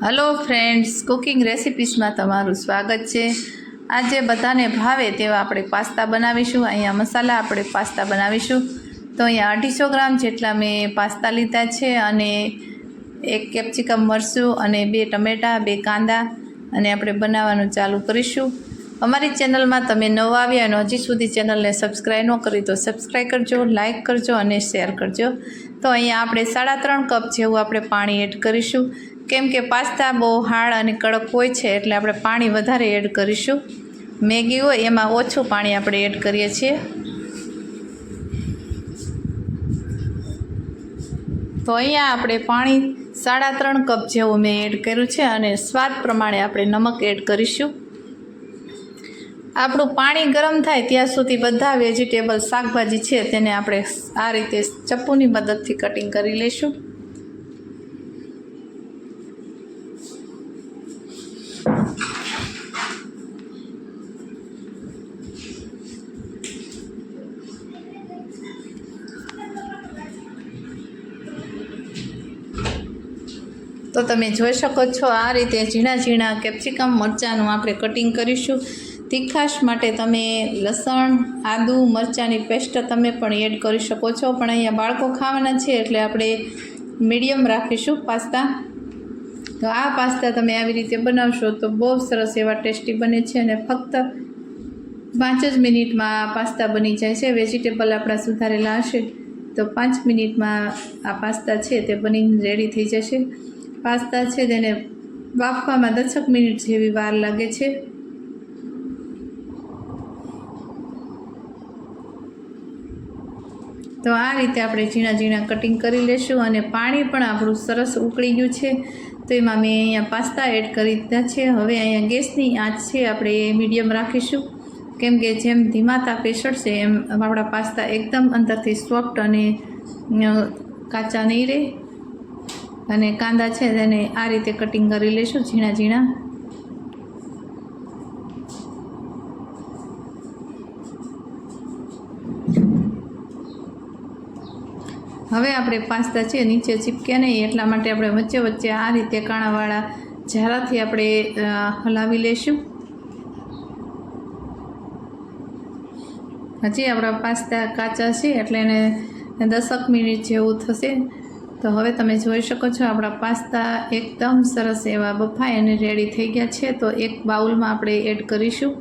Hello friends, cooking રેસિપીસમાં તમારું સ્વાગત છે. આજે બધાને ભાવે તેવા આપણે પાસ્તા બનાવીશું. અહીંયા મસાલા આપણે પાસ્તા બનાવીશું. તો અહીંયા અઢીસો ગ્રામ જેટલા મેં પાસ્તા લીધા છે અને એક કેપ્સિકમ મરચું અને બે ટમેટાં, બે કાંદા અને આપણે બનાવવાનું ચાલુ કરીશું. અમારી ચેનલમાં તમે નવા આવ્યા અને હજી સુધી ચેનલને સબસ્ક્રાઈબ ન કરી તો સબસ્ક્રાઈબ કરજો, લાઇક કરજો અને શેર કરજો. તો અહીંયા આપણે સાડા ત્રણ કપ જેવું આપણે પાણી એડ કરીશું. કેમ કે પાસ્તા બહુ હાર્ડ અને કડક હોય છે એટલે આપણે પાણી વધારે એડ કરીશું. મેગી હોય એમાં ઓછું પાણી આપણે એડ કરીએ છીએ. તો અહીંયા આપણે પાણી સાડા ત્રણ કપ જેવું મેં એડ કર્યું છે અને સ્વાદ પ્રમાણે આપણે નમક એડ કરીશું. આપણું પાણી ગરમ થાય ત્યાં સુધી બધા વેજીટેબલ શાકભાજી છે, તેને આપણે આ રીતે ચપ્પુની મદદથી કટિંગ કરી લઈશું. તો તમે જોઈ શકો છો, આ રીતે ઝીણા ઝીણા કેપ્સિકમ, મરચાંનું આપણે કટિંગ કરીશું. તીખાશ માટે તમે લસણ, આદુ, મરચાંની પેસ્ટ તમે પણ એડ કરી શકો છો. પણ અહીંયા બાળકો ખાવાના છે એટલે આપણે મીડિયમ રાખીશું પાસ્તા. તો આ પાસ્તા તમે આવી રીતે બનાવશો તો બહુ સરસ એવા ટેસ્ટી બને છે અને ફક્ત પાંચ જ મિનિટમાં પાસ્તા બની જાય છે. વેજીટેબલ આપણા સુધારેલા હશે તો પાંચ મિનિટમાં આ પાસ્તા છે તે બનીને રેડી થઈ જશે. પાસ્તા છે તેને બાફવામાં દસક મિનિટ જેવી વાર લાગે છે. તો આ રીતે આપણે ઝીણા ઝીણા કટિંગ કરી લેશું અને પાણી પણ આપણું સરસ ઉકળી ગયું છે. તો એમાં મેં અહીંયા પાસ્તા એડ કરી દીધા છે. હવે અહીંયા ગેસની આંચ છે, આપણે એ મીડિયમ રાખીશું. કેમ કે જેમ ધીમા તાપે ચડશે એમ આપણા પાસ્તા એકદમ અંદરથી સોફ્ટ અને કાચા નહીં રહે. અને કાંદા છે તેને આ રીતે કટિંગ કરી લઈશું ઝીણા ઝીણા. હવે આપણે પાસ્તા છે, નીચે ચીપકે નહીં, એટલા માટે આપણે વચ્ચે વચ્ચે આ રીતે કાણાવાળા ઝારાથી આપણે હલાવી લઈશું હજી આપણા પાસ્તા કાચા છે, એટલે એને દસક મિનિટ જેવું થશે. તો હવે તમે જોઈ શકો છો, આપણા પાસ્તા એકદમ સરસ એવા બફાય અને રેડી થઈ ગયા છે. તો એક બાઉલમાં આપણે એડ કરીશું.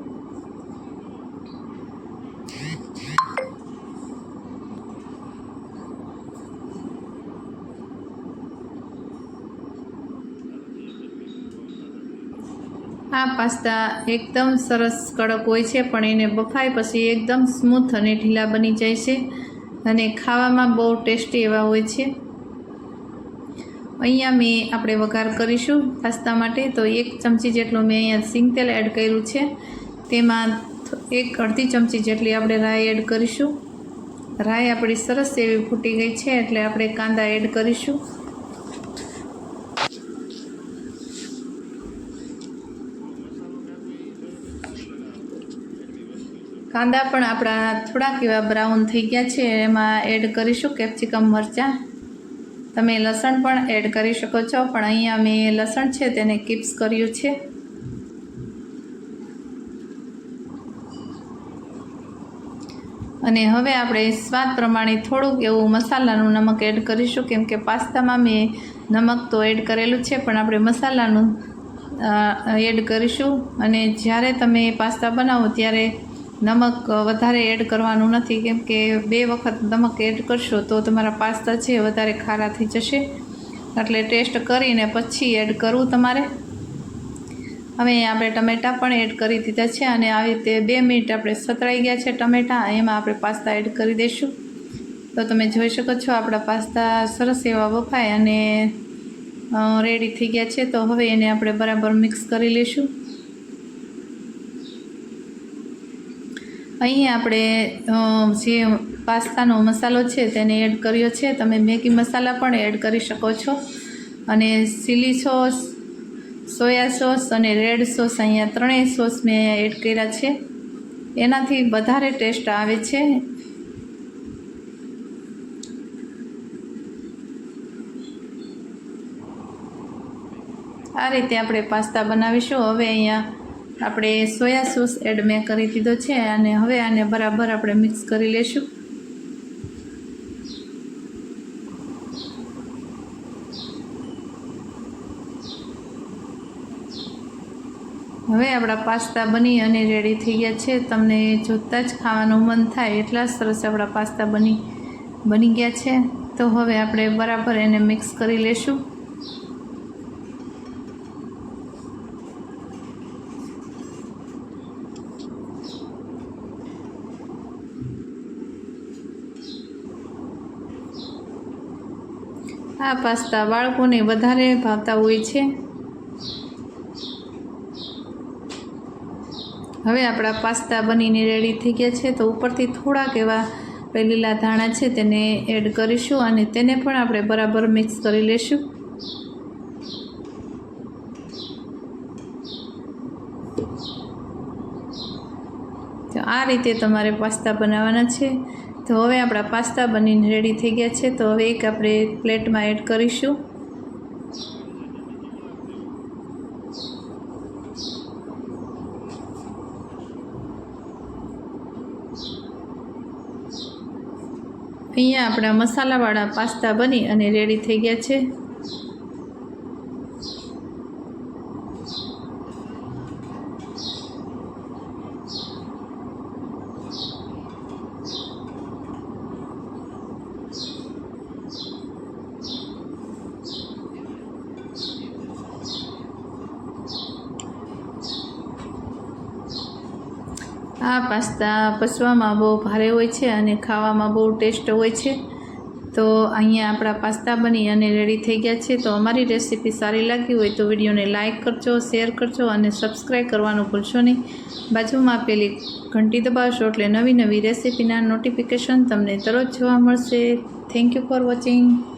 આ પાસ્તા એકદમ સરસ કડક હોય છે, પણ એને બફાય પછી એકદમ સ્મૂથ અને ઢીલા બની જાય છે અને ખાવામાં બહુ ટેસ્ટી એવા હોય છે. અહીંયા મેં આપણે વઘાર કરીશું પાસ્તા માટે. તો એક ચમચી જેટલું મેં અહીંયા સિંગ તેલ એડ કર્યું છે. તેમાં એક અડધી ચમચી જેટલી આપણે રાઈ એડ કરીશું. રાઈ આપણી સરસ એવી ફૂટી ગઈ છે એટલે આપણે કાંદા એડ કરીશું. કાંદા પણ આપણા થોડાક એવા બ્રાઉન થઈ ગયા છે. એમાં એડ કરીશું કેપ્સિકમ મરચાં. તમે લસણ પણ એડ કરી શકો છો, પણ અહીંયા મેં લસણ છે તેને કિપ્સ કર્યું છે. અને હવે આપણે સ્વાદ પ્રમાણે થોડુંક એવું મસાલાનું નમક એડ કરીશું, કેમ કે પાસ્તામાં મેં નમક તો એડ કરેલું છે, પણ આપણે મસાલાનું એડ કરીશું. અને જ્યારે તમે પાસ્તા બનાવો ત્યારે નમક વધારે એડ કરવાનું નથી, કેમ કે બે વખત નમક એડ કરશો તો તમારા પાસ્તા છે વધારે ખારા થઈ જશે. એટલે ટેસ્ટ કરીને પછી એડ કરવું તમારે. હવે આપણે ટમેટાં પણ એડ કરી દીધા છે અને આવી રીતે બે મિનિટ આપણે સતરાઈ ગયા છે ટમેટાં, એમાં આપણે પાસ્તા એડ કરી દઈશું. તો તમે જોઈ શકો છો આપણા પાસ્તા સરસ એવા બફાય અને રેડી થઈ ગયા છે. તો હવે એને આપણે બરાબર મિક્સ કરી લઈશું. અહીં આપણે જે પાસ્તાનો મસાલો છે તેને એડ કર્યો છે. તમે મેગી મસાલા પણ એડ કરી શકો છો. અને ચીલી સોસ, સોયા સોસ અને રેડ સોસ અહીંયા ત્રણેય સોસ મેં એડ કર્યા છે. એનાથી વધારે ટેસ્ટ આવે છે. આ રીતે આપણે પાસ્તા બનાવીશું. હવે અહીંયા આપણે સોયા સોસ એડ મેં કરી દીધો છે અને હવે આને બરાબર આપણે મિક્સ કરી લેશું. હવે આપણા પાસ્તા બની અને રેડી થઈ ગયા છે. તમને જોતાં જ ખાવાનું મન થાય એટલા સરસ આપણા પાસ્તા બની બની ગયા છે. તો હવે આપણે બરાબર એને મિક્સ કરી લેશું. આ પાસ્તા બાળકોને વધારે ભાવતા હોય છે. હવે આપણા પાસ્તા બનીને રેડી થઈ ગયા છે, તો ઉપરથી થોડાક એવા લીલા ધાણા છે તેને એડ કરીશું અને તેને પણ આપણે બરાબર મિક્સ કરી લેશું. તો આ રીતે તમારે પાસ્તા બનાવવાના છે. તો હવે આપણા પાસ્તા બનીને રેડી થઈ ગયા છે. તો હવે એક આપણે પ્લેટમાં એડ કરીશું. અહીંયા આપણા મસાલાવાળા પાસ્તા બની અને રેડી થઈ ગયા છે. આ પાસ્તા પસવામાં બહુ ભારે હોય છે અને ખાવામાં બહુ ટેસ્ટ હોય છે. તો અહીંયા આપણા પાસ્તા બની અને રેડી થઈ ગયા છે. તો અમારી રેસીપી સારી લાગી હોય તો વિડીયોને લાઇક કરજો શેર કરજો અને સબસ્ક્રાઈબ કરવાનું ભૂલશો નહીં. બાજુમાં આપેલી ઘંટી દબાવશો એટલે નવી નવી રેસીપીના નોટિફિકેશન તમને તરત જોવા મળશે. Thank you for watching